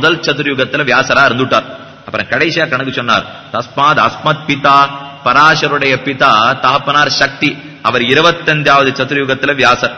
முதல் சதுர்யுகத்துல வியாசரா இருந்துட்டார். அப்புறம் கடைசியா கணக்கு சொன்னார் தஸ்மாத் அஸ்மத் பிதா பராசருடைய பிதா தகப்பனார் சக்தி. அவர் இருபத்தஞ்சாவது சதுர்யுகத்துல வியாசர்.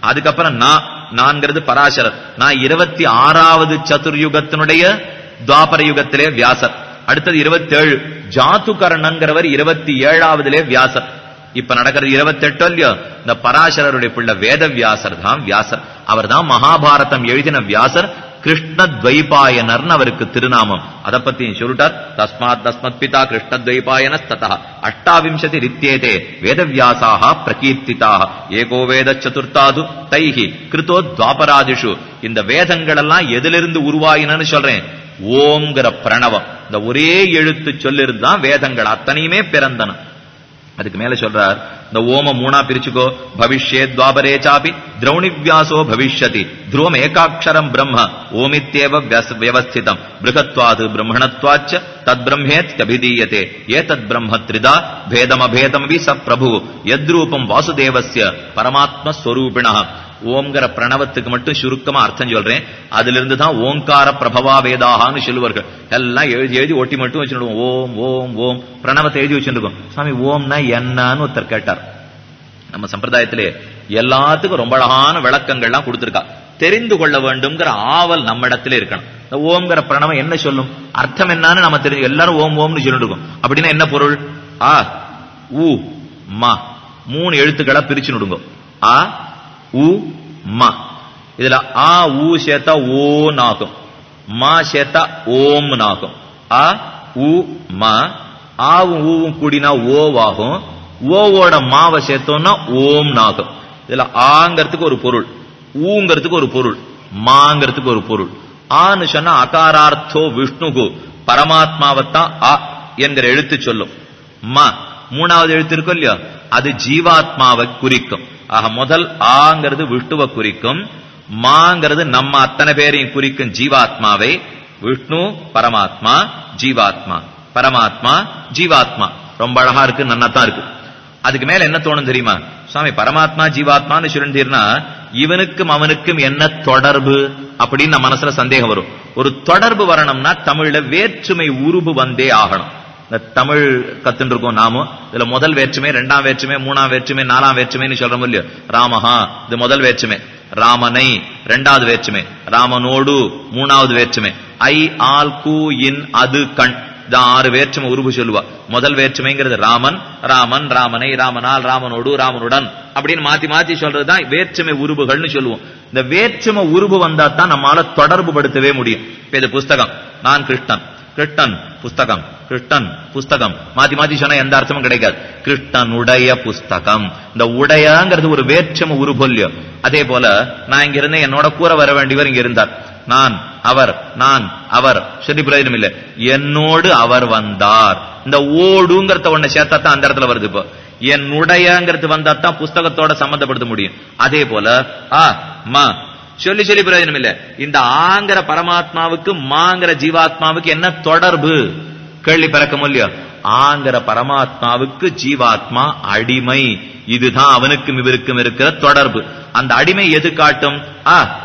அதுக்கப்புறம் நான் நான்கிறது பராசரர். நான் இருபத்தி ஆறாவது சதுர்யுகத்தினுடைய துவாபர யுகத்திலே வியாசர். அடுத்தது இருபத்தேழு ஜாத்துகர்ணங்கிறவர் இருபத்தி ஏழாவதுலே வியாசர். இப்ப நடக்கிறது இருபத்தி எட்டோ இல்லையோ? இந்த பராசரருடைய பிள்ளை வேத வியாசர் தான் வியாசர். அவர் தான் மகாபாரதம் எழுதின வியாசர். கிருஷ்ணத்வைபாயனர்னு அவருக்கு திருநாமம். அதை பத்தி சொல்லிட்டார். தஸ்மாத் தஸ்மத் பிதா கிருஷ்ணத்வைபாயன ததா அஷ்டாவிம்சதி ரித்தியேதே வேதவியாசாக பிரகீர்த்திதாக ஏகோ வேத சதுர்த்தாது தைஹி. கிருத்தோ துவாபராதிஷு. இந்த வேதங்கள் எல்லாம் எதிலிருந்து உருவாயினன்னு சொல்றேன். ஓம்ங்கிற பிரணவம். இந்த ஒரே எழுத்து சொல்லிருந்தான் வேதங்கள் அத்தனையுமே பிறந்தன. அதுக்கு மேல சொல்றார் இந்த ஓம மூணா பிரிச்சுக்கோ பவிஷ்யே துவாபரே சாபி திரௌணிவியாசோ பவிஷ்யதி துருவம் ஏகாட்சரம் பிரம்ம ஓமித்யேவ வியஸ்- வியவஸ்திதம் பிருகத்வாது பிரம்மணத்வாச்ச தத் பிரம்மேத் அபிதீயதே ஏதத் பிரம்ம த்ரிதா பேதமபேதமபி ச பிரபு யத்ரூபம் வாசுதேவஸ்ய பரமாத்ம ஸ்வரூபிணः ஓம்ங்கிற பிரணவத்துக்கு மட்டும் சுருக்கமா அர்த்தம் சொல்றேன். அதுல இருந்து தான் ஓங்கார பிரபவா வேதாகான்னு சொல்லுவார்கள். எல்லாம் எழுதி எழுதி ஒட்டி மட்டும் வச்சுடுவோம் ஓம் ஓம் ஓம். பிரணவத்தை எழுதி வச்சுருக்கோம். சாமி ஓம்னா என்னன்னு ஒருத்தர் கேட்டார். நம்ம சம்பிரதாயத்திலே எல்லாத்துக்கும் ரொம்ப அழகான விளக்கங்கள்லாம் கொடுத்திருக்கா. தெரிந்து கொள்ள வேண்டும்ங்கிற ஆவல் நம்ம இடத்துல இருக்கணும். இந்த ஓம்ங்கிற பிரணவம் என்ன சொல்லும்? அர்த்தம் என்னன்னு நம்ம தெரிஞ்சு எல்லாரும் ஓம் ஓம்னு சொல்லிட்டு இருக்கோம் அப்படின்னா என்ன பொருள்? ஆ ஊ மா. மூணு எழுத்துக்களா பிரிச்சு நடுங்க ஆ உ ம. இதுல ஆ ஊ சேர்த்தா ஓ ஆகும். மா சேர்த்தா ஓம்னு ஆகும். ஆ உ ம. ஆவும் ஊவும் கூடினா ஓவாகும். ஓவோட மாவை சேர்த்தோம்னா ஓம்னு ஆகும். இதுல ஆங்கிறதுக்கு ஒரு பொருள். ஊங்கிறதுக்கு ஒரு பொருள். மாங்கிறதுக்கு ஒரு பொருள். ஆன்னு சொன்னா அகாரார்த்தோ விஷ்ணுகு. பரமாத்மாவைத்தான் அ என்கிற எழுத்து சொல்லும். ம. மூணாவது எழுத்து இருக்கும் இல்லையோ? அது ஜீவாத்மாவை குறிக்கும். ஆக முதல் ஆங்கிறது விஷ்ணுவை குறிக்கும். மாங்கிறது நம்ம அத்தனை பேரையும் குறிக்கும் ஜீவாத்மாவை. விஷ்ணு பரமாத்மா ஜீவாத்மா. பரமாத்மா ஜீவாத்மா. ரொம்ப அழகா இருக்கு நன்னாத்தான் இருக்கு. அதுக்கு மேல என்ன தோணும் தெரியுமா? சுவாமி பரமாத்மா ஜீவாத்மான்னு சொல்லிட்டீர்னா இவனுக்கும் அவனுக்கும் என்ன தொடர்பு? அப்படின்னு நம்ம மனசுல சந்தேகம் வரும். ஒரு தொடர்பு வரணும்னா தமிழ்ல வேற்றுமை உருபு வந்தே ஆகணும். இந்த தமிழ் கத்துட்டு இருக்கோம் நாமும் இதுல முதல் வேற்றுமை ரெண்டாம் வேற்றுமை மூணாம் வேற்றுமை நாலாம் வேற்றுமைன்னு சொல்றோம் இல்லையோ? ராமஹா இது முதல் வேற்றுமை. ராமனை ரெண்டாவது வேற்றுமை. ராமனோடு மூணாவது வேற்றுமை. ஐ ஆல் கூ இன் அது கண். இது ஆறு வேற்றுமை உருவு சொல்லுவா. முதல் வேற்றுமைங்கிறது ராமன் ராமன் ராமனை ராமனால் ராமனோடு ராமனுடன் அப்படின்னு மாத்தி மாத்தி சொல்றதுதான் வேற்றுமை உருவுகள்னு சொல்லுவோம். இந்த வேற்றுமை உருவு வந்தா தான் நம்மளால தொடர்பு படுத்தவே முடியும். இப்ப இது புஸ்தகம். நான் கிருஷ்ணன். கிருஷ்ணன் புஸ்தகம் கிருஷ்ணன் புஸ்தகம். மாத்தி மாத்தி சொன்னா எந்த அர்த்தமும் கிடைக்காது. கிருஷ்ணனுடைய புஸ்தகம். இந்த உடையங்கிறது ஒரு வேற்றுமை உருபொல்யம் அதே போல நான் இங்க இருந்தேன் என்னோட கூற வர வேண்டியவர் இங்க இருந்தார். நான் அவர் நான் அவர். சொல்லி பிரயோஜனம் இல்ல. என்னோடு அவர் வந்தார். இந்த ஓடுங்கிறத ஒண்ணு சேர்த்தா தான் அந்த இடத்துல வருது இப்போ. என்னுடையங்கிறது வந்தா தான் புஸ்தகத்தோட சம்பந்தப்படுத்த முடியும். அதே போல ஆ மா சொல்லி சொல்லி பிரயோஜனம் இல்ல இந்த ஆங்கிற பரமாத்மாவுக்கு மாங்கிற ஜீவாத்மாவுக்கு என்ன தொடர்பு? கேள்வி பிறக்க முடியும் ஆங்கிற பரமாத்மாவுக்கு ஜீவாத்மா அடிமை. இதுதான் அவனுக்கும் இவருக்கும் இருக்கிற தொடர்பு. அந்த அடிமை எது காட்டும்? ஆ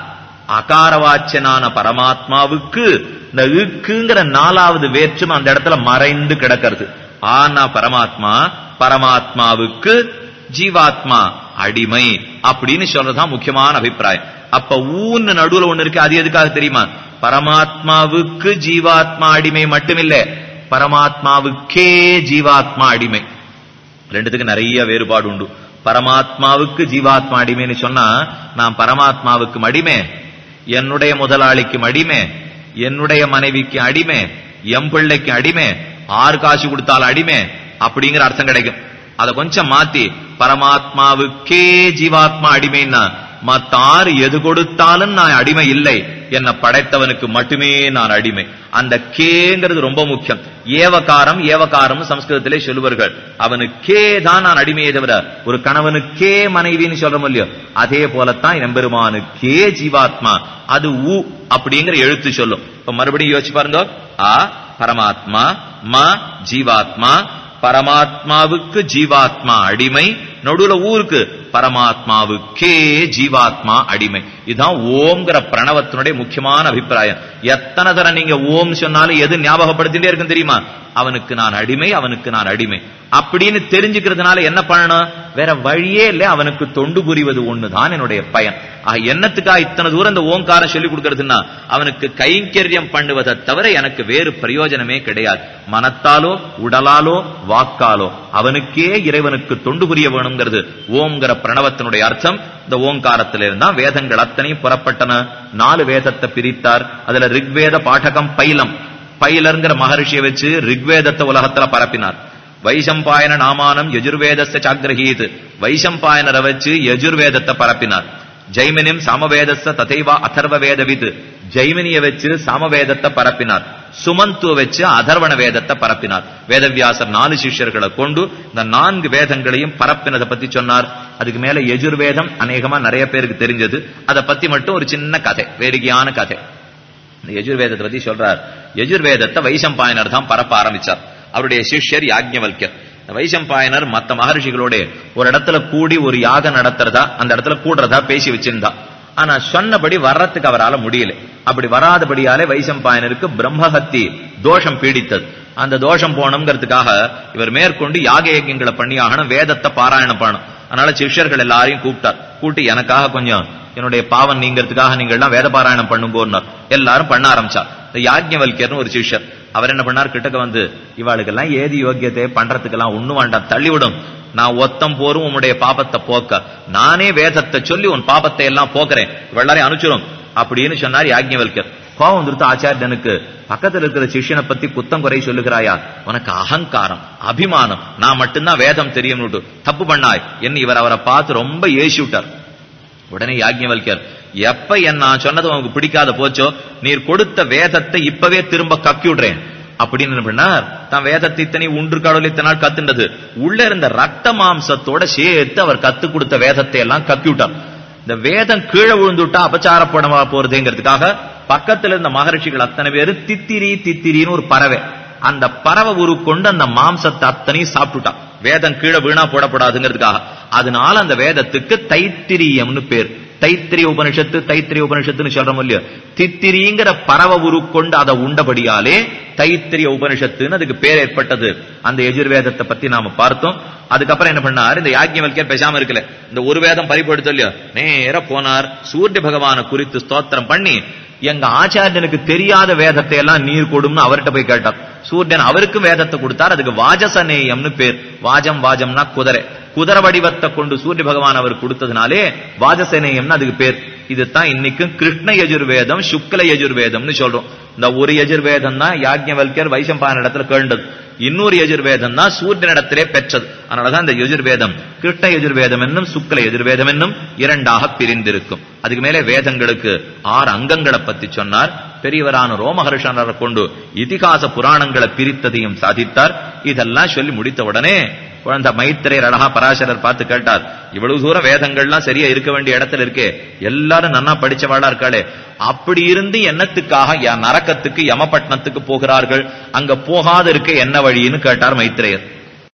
அகாரவாச்சனான பரமாத்மாவுக்கு இந்த இக்குங்கிற நாலாவது வேற்றுமை அந்த இடத்துல மறைந்து கிடக்கிறது. ஆனா பரமாத்மா பரமாத்மாவுக்கு ஜீவாத்மா அடிமை. அப்படின்னு சொல்றதுதான் முக்கியமான அபிப்பிராயம். அப்ப ஊன்னு நடுவுல ஒண்ணு இருக்கு அது எதுக்காக தெரியுமா? பரமாத்மாவுக்கு ஜீவாத்மா அடிமை மட்டுமில்ல பரமாத்மாவுக்கே ஜீவாத்மா அடிமை. ரெண்டுத்துக்கு நிறைய வேறுபாடு உண்டு. பரமாத்மாவுக்கு ஜீவாத்மா அடிமைன்னு சொன்னா நான் பரமாத்மாவுக்கு அடிமை என்னுடைய முதலாளிக்கு அடிமை என்னுடைய மனைவிக்கு அடிமை எம் பிள்ளைக்கு அடிமை ஆறு காசு கொடுத்தால் அடிமை அப்படிங்கிற அர்த்தம் கிடைக்கும். அதை கொஞ்சம் மாத்தி பரமாத்மாவுக்கே ஜீவாத்மா அடிமைன்னா மத்தாறு எது கொடுத்தாலும் நான் அடிமை இல்லை. என்ன படைத்தவனுக்கு மட்டுமே நான் அடிமை. அந்த கேங்கிறது ரொம்ப முக்கியம். ஏவகாரம் ஏவகாரம் சம்ஸ்கிருதத்திலே சொல்லுவார்கள். அவனுக்கே தான் நான் அடிமையே தவிர ஒரு கணவனுக்கே மனைவின்னு சொல்றோம் இல்லையோ அதே போலத்தான் எம்பெருமானுக்கே ஜீவாத்மா. அது உ அப்படிங்கிற எழுத்து சொல்லும். இப்ப மறுபடியும் யோசிச்சு பாருங்க. ஆ பரமாத்மா ம ஜீவாத்மா பரமாத்மாவுக்கு ஜீவாத்மா அடிமை. நடுவுல ஊருக்கு பரமாத்மாவுக்கே ஜீவாத்மா அடிமை. இதுதான் ஓம்ங்கிற பிரணவத்தினுடைய முக்கியமான அபிப்பிராயம். எத்தனை தர நீங்க ஓம் சொன்னாலும் எது ஞாபகப்படுத்திட்டே இருக்கும் தெரியுமா? அவனுக்கு நான் அடிமை அவனுக்கு நான் அடிமை. அப்படின்னு தெரிஞ்சுக்கிறதுனால என்ன பண்ணணும்? வேற வழியே இல்லை அவனுக்கு தொண்டு புரிவது ஒண்ணுதான் என்னுடைய பயன். என்னத்துக்கா இத்தனை தூரம் இந்த ஓங்காரம் சொல்லி கொடுக்கறதுன்னா அவனுக்கு கைங்கரியம் பண்ணுவதை தவிர எனக்கு வேறு பிரயோஜனமே கிடையாது. மனத்தாலோ உடலாலோ வாக்காலோ அவனுக்கே இறைவனுக்கு தொண்டு புரிய வேணுங்கிறது ஓம்ங்கிற பிரணவத்தினுடைய அர்த்தம். இந்த ஓங்காரத்திலிருந்து தான் வேதங்கள் அத்தனையும் புறப்பட்டன. நாலு வேதத்தை பிரித்தார். அதுல ரிக்வேத பாடகம் பைலம். பைலருங்கிற மகரிஷியை வச்சு ரிக்வேதத்தை உலகத்துல பரப்பினார். வைசம்பாயன நாமானம் யஜுர்வேதஸ்த சாகிரகீது வைசம்பாயனரை வச்சு யஜுர்வேதத்தை பரப்பினார். ஜெய்மினிம் சாமவேதச ததைவா அதர்வ வேதவித் ஜெய்மினிய வச்சு சாமவேதத்தை பரப்பினார். சுமந்துவ வச்சு அதர்வண வேதத்தை பரப்பினார். வேதவியாசர் நாலு சிஷ்யர்களை கொண்டு இந்த நான்கு வேதங்களையும் பரப்பினதை பத்தி சொன்னார். அதுக்கு மேல எஜுர்வேதம் அநேகமா நிறைய பேருக்கு தெரிஞ்சது. அதை பத்தி மட்டும் ஒரு சின்ன கதை வேடிக்கையான கதை. இந்த பத்தி சொல்றார். எஜுர்வேதத்தை வைசம்பாயனர் தான் பரப்ப ஆரம்பிச்சார். அவருடைய சிஷ்யர் யாஜ்ஞவல்யர் வைசம்பாயனர் மத்த மகர்ஷிகளோட ஒரு இடத்துல கூடி ஒரு யாகம் நடத்துறதா அந்த இடத்துல கூடுறதா பேசி வச்சிருந்தா. ஆனா சொன்னபடி வர்றதுக்கு அவரால முடியல. அப்படி வராதபடியாலே வைசம்பாயனருக்கு பிரம்மஹத்தி தோஷம் பீடித்தது. அந்த தோஷம் போனோம்ங்கிறதுக்காக இவர் மேற்கொண்டு யாக யஜ்யங்களை பண்ணி ஆகணும் வேதத்தை பாராயணம் பண்ணணும். அதனால சிஷ்யர்கள் எல்லாரையும் கூப்பிட்டார். கூட்டி எனக்காக கொஞ்சம் என்னுடைய பாவம் நீங்கிறதுக்காக நீங்கள்லாம் வேத பாராயணம் பண்ணுங்கோன்னார். எல்லாரும் பண்ண ஆரம்பிச்சார். இந்த யாக்ஞவல்யர்னு ஒரு சிஷ்யர். அவர் என்ன பண்ணார்? கிட்டக்க வந்து இவாளுக்கெல்லாம் ஏதி யோக்கியத்தை பண்றதுக்கெல்லாம் ஒண்ணு வேண்டாம் தள்ளிவிடும். நான் ஒத்தம் போரும் உன்னுடைய பாபத்தை போக்க. நானே வேதத்தை சொல்லி உன் பாபத்தை எல்லாம் போக்குறேன். இவெல்லாரையும் அனுப்பிச்சிடும் அப்படின்னு சொன்னார் யாக்ஞவல்யர் கோபம் வந்துருத்து ஆச்சாரியனுக்கு பக்கத்துல இருக்கிற சிஷியனை பத்தி குத்தம் குறை சொல்லுகிறாயா? உனக்கு அகங்காரம் அபிமானம். நான் மட்டும்தான் வேதம் தெரியும் தப்பு பண்ணாய். என்ன இவர் அவரை பார்த்து ரொம்ப ஏசி விட்டார் உடனே யாக்ஞவல்யர் எப்ப என் நான் சொன்னது உனக்கு பிடிக்காத போச்சோ நீர் கொடுத்த வேதத்தை இப்பவே திரும்ப கக்கி விடுறேன் அப்படின்னு பண்ணார்? தான் வேதத்தை இத்தனை உன்று கடவுள் இத்தனை நாள் கத்துண்டது. உள்ள இருந்த ரத்த மாம்சத்தோட சேர்த்து அவர் கத்து கொடுத்த வேதத்தை எல்லாம் கக்கி விட்டார் இந்த வேதம் கீழே விழுந்துட்டா அபச்சாரப்படமா போறதுங்கிறதுக்காக பக்கத்துல இருந்த மகரிஷிகள் அத்தனை பேரு தித்திரி தித்திரின்னு ஒரு பறவை. அந்த பறவை உரு கொண்டு அந்த மாம்சத்தை அத்தனையும் சாப்பிட்டுட்டான் வேதம் கீழே வீணா போடப்படாதுங்கிறதுக்காக. அதனால அந்த வேதத்துக்கு தைத்திரியம்னு பேர். தைத்திரிய உபனிஷத்து தைத்திரிய உபனிஷத்துன்னு சொல்றோம் இல்லையோ? தித்திரிங்கிற பறவை உரு அதை உண்டபடியாலே தைத்திரிய உபனிஷத்துன்னு அதுக்கு பேர் ஏற்பட்டது. அந்த எஜுர்வேதத்தை பத்தி நாம பார்த்தோம். அதுக்கப்புறம் என்ன பண்ணார்? இந்த யாக்கியவல்யர் பேசாம இருக்கல. இந்த ஒரு வேதம் பறிப்படுத்த இல்லையோ? நேர போனார். சூரிய பகவானை குறித்து ஸ்தோத்திரம் பண்ணி எங்க ஆச்சாரியனுக்கு தெரியாத வேதத்தை எல்லாம் நீர் கொடும்னு அவர்கிட்ட போய் கேட்டார். சூரியன் அவருக்கும் வேதத்தை கொடுத்தார் அதுக்கு வாஜசநேயம்னு பேர். வாஜம் வாஜம்னா குதிரை. குதிரை வடிவத்தை கொண்டு சூரிய பகவான் அவர் கொடுத்ததுனாலே வாஜசநேயம்னு அதுக்கு பேர். இதுதான் இன்னைக்கும் கிருஷ்ண யஜுர்வேதம் சுக்ல யஜுர்வேதம்னு சொல்றோம். இந்த ஒரு யஜுர்வேதம் தான் யாஜ்ஞவல்யர் வைசம்பான இடத்துல கேண்டது. இன்னொரு யஜுர்வேதம் தான் சூரியனிடத்திலே பெற்றது. அதனாலதான் இந்த யஜுர்வேதம். கிருஷ்ண யஜுர்வேதம் என்னும் சுக்ல யஜுர்வேதம் என்னும் இரண்டாக பிரிந்திருக்கும். அதுக்கு மேலே வேதங்களுக்கு ஆறு அங்கங்களை பத்தி சொன்னார். பெரியவரான ரோமஹர்ஷனரை கொண்டு இதிகாச புராணங்களை பிரித்ததையும் சாதித்தார். இதெல்லாம் சொல்லி முடித்த உடனே குழந்தை மைத்திரையர் அழகா பராசரர் பார்த்து கேட்டார் இவ்வளவு தூரம் வேதங்கள்லாம் சரியா இருக்க வேண்டிய இடத்துல இருக்கே எல்லாரும் நன்னா படிச்சவாளா இருக்காளே அப்படி இருந்து என்னத்துக்காக நரக்கத்துக்கு யமபட்டினத்துக்கு போகிறார்கள்? அங்க போகாத இருக்க என்ன வழின்னு கேட்டார் மைத்திரையர்.